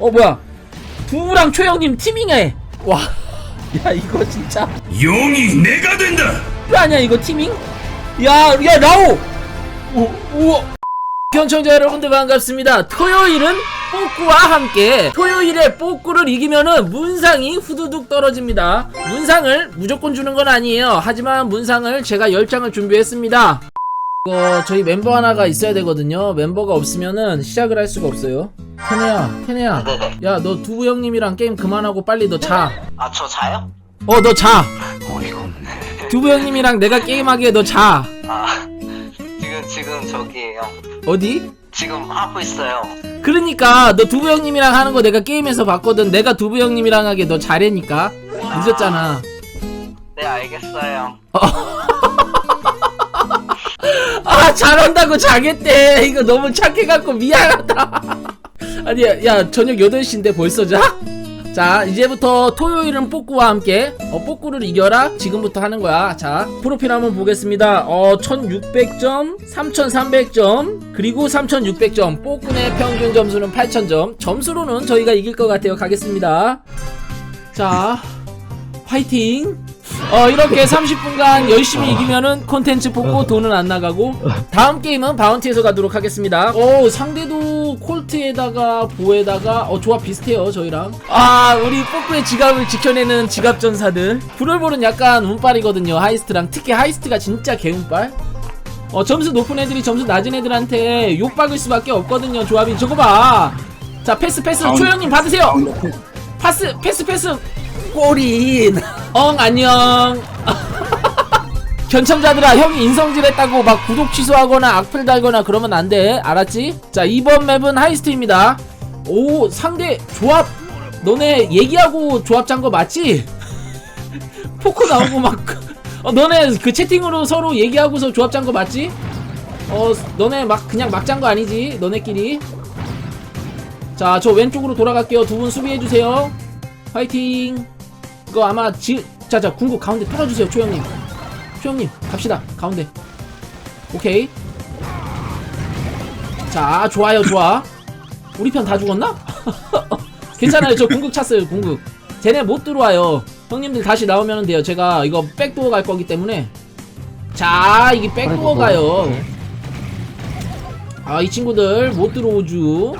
어 뭐야 두부랑 초영님 티밍해 와야 이거 진짜 용이 내가 된다. 왜 아니야 이거 티밍? 야, 야 라오! 오, 우와! 경청자 여러분들 반갑습니다. 토요일은 뽀꾸와 함께 토요일에 뽀꾸를 이기면은 문상이 후두둑 떨어집니다. 문상을 무조건 주는 건 아니에요. 하지만 문상을 제가 10장을 준비했습니다. 이거 저희 mem버 하나가 있어야 되거든요. 멤버가 없으면은 시작을 할 수가 없어요. 테네야, 테네야. 네네. 야, 너 두부 형님이랑 게임 그만하고 빨리 너 자. 아, 저 자요? 어, 너 자. 어이가 없네. 두부 형님이랑 내가 게임하기에 너 자. 아, 지금, 지금 저기에요. 어디? 지금 하고 있어요. 그러니까 너 두부 형님이랑 하는 거 내가 게임에서 봤거든. 내가 두부 형님이랑 하게 너 잘했니까. 늦었잖아. 네, 알겠어요. 아 잘한다고 자겠대. 이거 너무 착해갖고 미안하다. 아니 야, 야 저녁 8시인데 벌써 자? 자 이제부터 토요일은 뽀꾸와 함께 어, 뽀꾸를 이겨라. 지금부터 하는 거야. 자 프로필 한번 보겠습니다. 어 1600점 3300점 그리고 3600점. 뽀꾸의 평균 점수는 8000점. 점수로는 저희가 이길 것 같아요. 가겠습니다. 자 화이팅 어 이렇게 30분간 열심히 이기면은 콘텐츠 뽑고 돈은 안 나가고 다음 게임은 바운티에서 가도록 하겠습니다. 어 상대도 콜트에다가 보에다가 어 조합 비슷해요 저희랑. 아 우리 뽀뽀의 지갑을 지켜내는 지갑 전사들. 브롤볼은 약간 운빨이거든요 하이스트랑. 특히 하이스트가 진짜 개운빨. 어 점수 높은 애들이 점수 낮은 애들한테 욕박을 수밖에 없거든요 조합이. 저거 봐자 패스 패스. 초영님 받으세요. 파스 패스 패스 꼬린. 엉 안녕. 견청자들아 형이 인성질했다고 막 구독 취소하거나 악플 달거나 그러면 안 돼. 알았지? 자 이번 맵은 하이스트입니다. 오 상대 조합. 너네 얘기하고 조합 짠 거 맞지? 포코 나오고 막 어, 너네 그 채팅으로 서로 얘기하고서 조합 짠 거 맞지? 어 너네 막 그냥 막 짠 거 아니지 너네끼리? 자 저 왼쪽으로 돌아갈게요. 두 분 수비해주세요 화이팅! 이거 아마 지 자자 궁극 가운데 뚫어주세요 초영님. 초영님 갑시다 가운데. 오케이. 자 좋아요 좋아. 우리 편 다 죽었나? 괜찮아요 저 궁극 찼어요 궁극. 쟤네 못 들어와요. 형님들 다시 나오면 돼요. 제가 이거 백도어 갈 거기 때문에. 자 이게 백도어 가요. 아 이 친구들 못 들어오죠.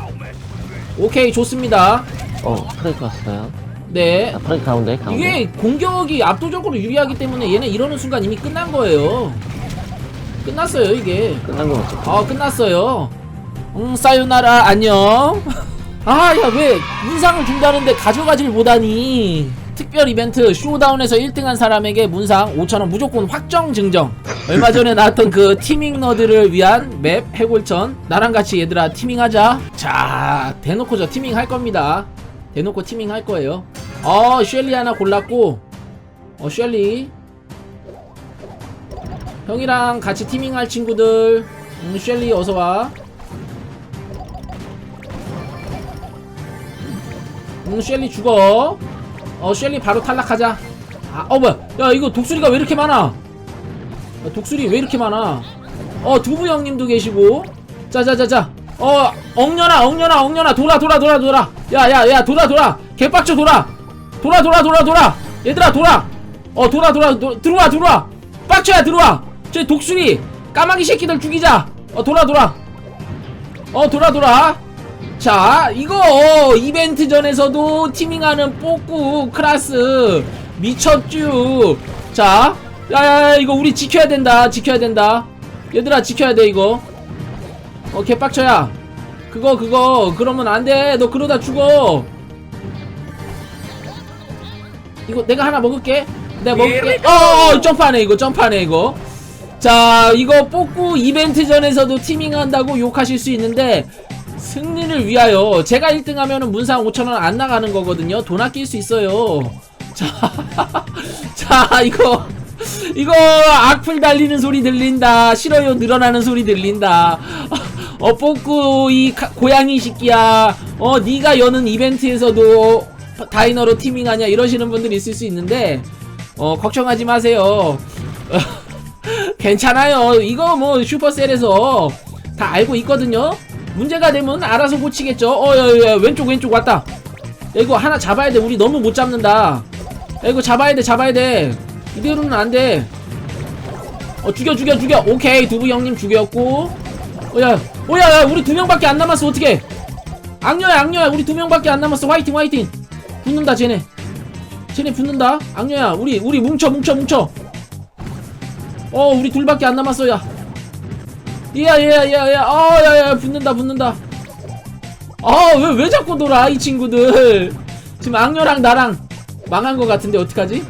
오케이 좋습니다. 어, 프레이크 왔어요. 네 아, 프레이크 가운데, 가운데. 이게 공격이 압도적으로 유리하기 때문에 얘네 이러는 순간 이미 끝난 거예요. 끝났어요 이게. 끝난 거 같죠? 아 끝났어요. 응 사요나라 안녕. 아 야 왜 문상을 준다는데 가져가질 못하니? 특별 이벤트 쇼다운에서 1등한 사람에게 문상 5천원 무조건 확정 증정. 얼마 전에 나왔던 그 티밍 너드를 위한 맵 해골천 나랑 같이 얘들아 티밍하자. 자 대놓고 저 티밍 할 겁니다. 대놓고 티밍 할 거예요. 어 쉘리 하나 골랐고. 어 쉘리. 형이랑 같이 티밍할 친구들. 음, 쉘리 어서와. 음 쉘리 죽어. 어 쉘리 바로 탈락하자. 아 어 뭐야. 야 이거 독수리가 왜 이렇게 많아? 야, 독수리 왜 이렇게 많아? 어 두부 형님도 계시고. 자자자자. 어 엉년아 엉년아 엉년아. 돌아 돌아 돌아 돌아. 야야야 돌아 돌아. 개빡쳐 돌아 돌아 돌아 돌아 돌아. 얘들아 돌아. 어 돌아 돌아. 도, 들어와 들어와. 빡쳐야 들어와. 저 독수리 까마귀 새끼들 죽이자. 어 돌아 돌아. 어 돌아 돌아. 자 이거 어, 이벤트 전에서도 티밍하는 뽀꾸 클라스. 미쳤쥬. 자 야야야 이거 우리 지켜야 된다. 지켜야 된다. 얘들아 지켜야 돼 이거. 어 개빡쳐야. 그거 그거. 그러면 안돼. 너 그러다 죽어 이거 내가 하나 먹을게. 내가 먹을게. 어 점프하네 이거 점프하네 이거. 자 이거 뽑고 이벤트 전에서도 티밍한다고 욕하실 수 있는데 승리를 위하여 제가 1등 하면은 문상 5천원 안 나가는 거거든요. 돈 아낄 수 있어요. 자, 자 이거 이거 악플 달리는 소리 들린다. 싫어요 늘어나는 소리 들린다. 어 뽑고 이 가- 고양이 새끼야. 어 네가 여는 이벤트에서도 다이너로 티밍하냐 이러시는 분들 있을 수 있는데 어 걱정하지 마세요. 괜찮아요. 이거 뭐 슈퍼셀에서 다 알고 있거든요. 문제가 되면 알아서 고치겠죠. 어 야 야 왼쪽 왼쪽 왔다. 야, 이거 하나 잡아야 돼. 우리 너무 못 잡는다. 야 이거 잡아야 돼 잡아야 돼. 이대로는 안돼. 어 죽여 죽여 죽여. 오케이. 두부 형님 죽였고. 어야 어야 야 우리 두 명밖에 안 남았어. 어떻게 악녀야 악녀야. 우리 두 명밖에 안 남았어. 화이팅 화이팅 붙는다 쟤네. 쟤네 붙는다. 악녀야 우리 우리 뭉쳐 뭉쳐 뭉쳐. 어 우리 둘밖에 안 남았어 야. 얘야 얘야 얘야 얘야. 어 야야 붙는다 붙는다. 아왜 왜 자꾸 돌아 이 친구들. 지금 악녀랑 나랑 망한 것 같은데 어떡하지?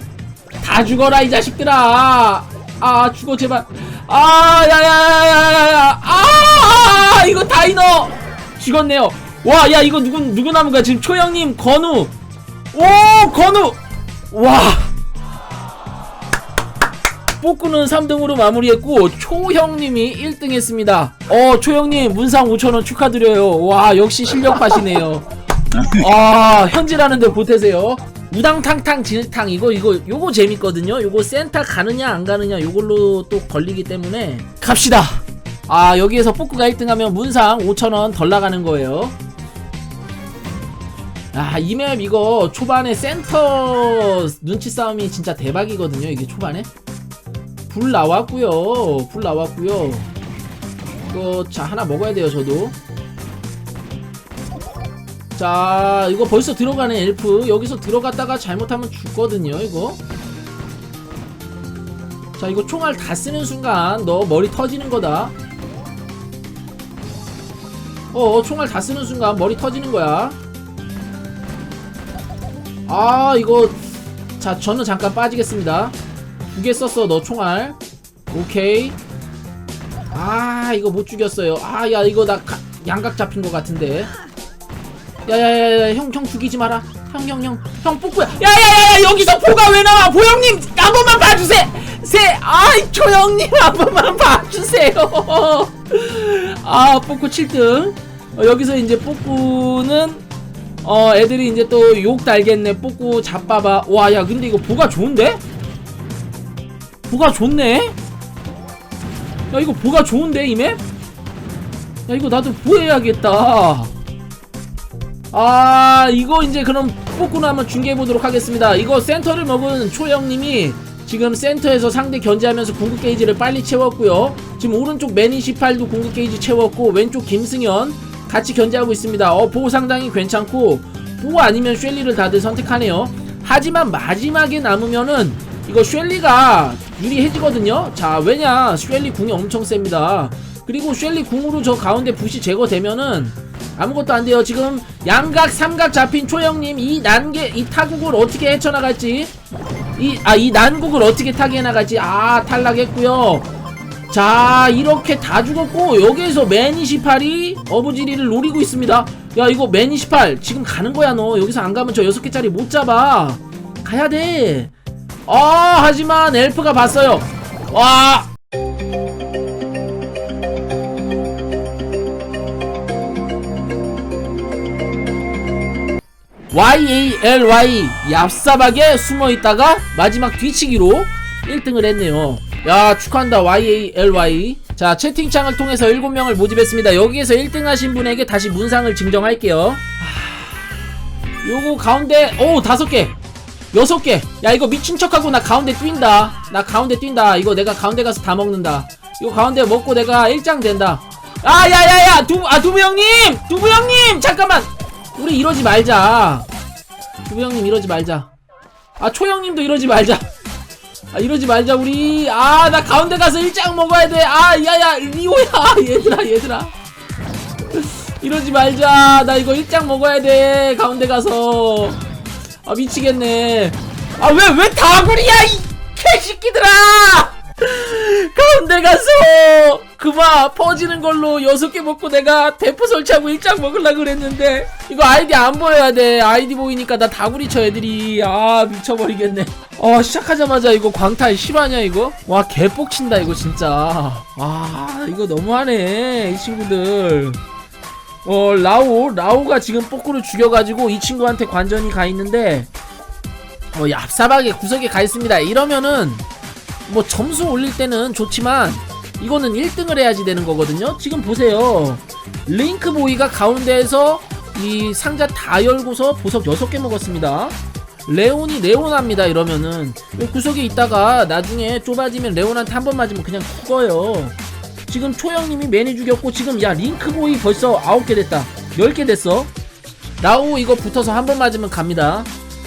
다 죽어라 이 자식들아. 아 죽어 제발. 아 야야야야야야 아 이거 다이너 죽었네요. 와 야 이거 누구 누구 남은 거야 지금 초영님 건우 오 건우! 와. 뽀꾸는 3등으로 마무리했고 초형님이 1등 했습니다. 어 초형님 문상 5천원 축하드려요. 와 역시 실력파시네요. 아 현질하는데 보태세요. 우당탕탕 진탕 이거 이거 요거 재밌거든요. 요거 센터 가느냐 안 가느냐 요걸로 또 걸리기 때문에. 갑시다. 아 여기에서 뽀꾸가 1등하면 문상 5천원 덜 나가는 거예요 아, 이맵 이거 초반에 센터 눈치 싸움이 진짜 대박이거든요. 이게 초반에. 불 나왔고요. 불 나왔고요. 이거 자 하나 먹어야 돼요, 저도. 자, 이거 벌써 들어가는 엘프. 여기서 들어갔다가 잘못하면 죽거든요, 이거. 자, 이거 총알 다 쓰는 순간 너 머리 터지는 거다. 어, 총알 다 쓰는 순간 머리 터지는 거야. 아 이거 자 저는 잠깐 빠지겠습니다. 두 개 썼어 너 총알. 오케이. 아 이거 못 죽였어요. 아 야 이거 나 가, 양각 잡힌 것 같은데. 야야야야 형 형 죽이지 마라. 형 형 형. 형 뽑고야. 야야야야 여기서 포가 왜 나와? 보영님 한 번만 봐주세요. 세 아이 초영님 한 번만 봐주세요. 아 뽑고 7등. 어, 여기서 이제 뽑고는 어 애들이 이제 또 욕 달겠네 뽑고 잡봐봐 와 야 근데 이거 보가 좋은데? 보가 좋네? 야 이거 보가 좋은데 이맵? 야 이거 나도 보해야겠다 아 이거 이제 그럼 뽑고 나면 중계해보도록 하겠습니다 이거 센터를 먹은 초영님이 지금 센터에서 상대 견제하면서 궁극 게이지를 빨리 채웠고요 지금 오른쪽 매니 18도 궁극 게이지 채웠고 왼쪽 김승현 같이 견제하고 있습니다. 어, 보호 상당히 괜찮고 보호 아니면 쉘리를 다들 선택하네요. 하지만 마지막에 남으면은 이거 쉘리가 유리해지거든요. 자, 왜냐? 쉘리 궁이 엄청 셉니다. 그리고 쉘리 궁으로 저 가운데 붓이 제거되면은 아무것도 안 돼요. 지금 양각, 삼각 잡힌 초영님 이 난개, 이 타국을 어떻게 헤쳐나갈지 이, 아, 이 난국을 어떻게 타게 나갈지 아, 탈락했고요. 자 이렇게 다 죽었고 여기에서 매니18이 어부지리를 노리고 있습니다. 야 이거 매니18 지금 가는 거야 너. 여기서 안 가면 저 6개짜리 못 잡아. 가야 돼아 하지만 엘프가 봤어요. 와! YALY 얍삽하게 숨어있다가 마지막 뒤치기로 1등을 했네요 야 축하한다. YALY 자 채팅창을 통해서 7명을 모집했습니다. 여기에서 1등 하신 분에게 다시 문상을 증정할게요. 하... 요거 가운데 오 다섯 개. 여섯 개야 이거 미친 척하고 나 가운데 뛴다. 나 가운데 뛴다. 이거 내가 가운데 가서 다 먹는다. 이거 가운데 먹고 내가 1장 된다. 아 야야야. 두부 아 두부 형님! 두부 형님! 잠깐만! 우리 이러지 말자. 두부 형님 이러지 말자. 아 초 형님도 이러지 말자 아 이러지 말자 우리. 아 나 가운데 가서 일장 먹어야 돼아 야야 리오야. 얘들아 얘들아. 이러지 말자. 나 이거 일장 먹어야 돼 가운데 가서. 아 미치겠네. 아 왜 왜 다구리야 이 개새끼들아. 가운데 가서 그마 퍼지는 걸로 여섯 개 먹고 내가 대포 설치하고 일장 먹으려 그랬는데 이거 아이디 안 보여야 돼. 아이디 보이니까 나 다구리 쳐 애들이. 아 미쳐버리겠네. 어 시작하자마자 이거 광탈 실화냐 이거? 와 개뻑친다 이거 진짜. 아 이거 너무하네 이 친구들. 어 라오 라오가 지금 뽀꾸를 죽여가지고 이 친구한테 관전이 가 있는데 어 얍삽하게 구석에 가 있습니다. 이러면은 뭐 점수 올릴 때는 좋지만 이거는 1등을 해야지 되는 거거든요. 지금 보세요. 링크보이가 가운데에서 이 상자 다 열고서 보석 6개 먹었습니다. 레온이 레오나입니다 이러면은. 이 구석에 있다가 나중에 좁아지면 레온한테 한 번 맞으면 그냥 죽어요. 지금 초영님이 매니 죽였고 지금 야 링크보이 벌써 9개 됐다. 10개 됐어. 라오 이거 붙어서 한 번 맞으면 갑니다.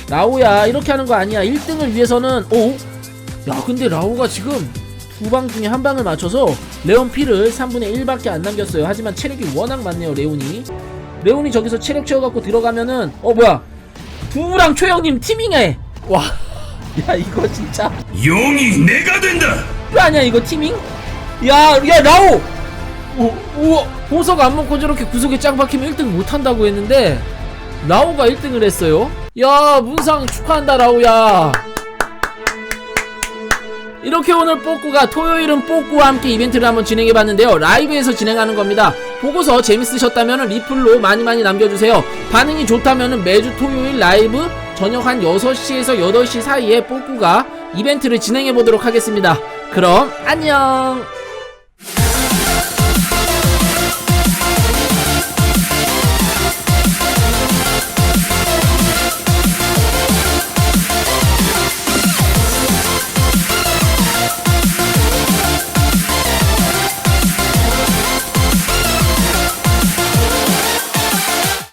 라오야 이렇게 하는 거 아니야. 1등을 위해서는 오? 야 근데 라오가 지금 두 방 중에 한 방을 맞춰서 레온 피를 3분의 1밖에 안 남겼어요. 하지만 체력이 워낙 많네요 레온이. 레온이 저기서 체력 채워갖고 들어가면은 어 뭐야? 부부랑 초영님 티밍해 와 야 이거 진짜. 용이 내가 된다. 왜 아니야 이거 티밍? 야, 야 라오! 오, 우와. 보석 안 먹고 저렇게 구석에 짱 박히면 1등 못한다고 했는데 라오가 1등을 했어요? 야 문상 축하한다 라오야 이렇게 오늘 뽀꾸가 토요일은 뽀꾸와 함께 이벤트를 한번 진행해봤는데요. 라이브에서 진행하는 겁니다. 보고서 재밌으셨다면 리플로 많이 많이 남겨주세요. 반응이 좋다면 매주 토요일 라이브 저녁 한 6시에서 8시 사이에 뽀꾸가 이벤트를 진행해보도록 하겠습니다. 그럼 안녕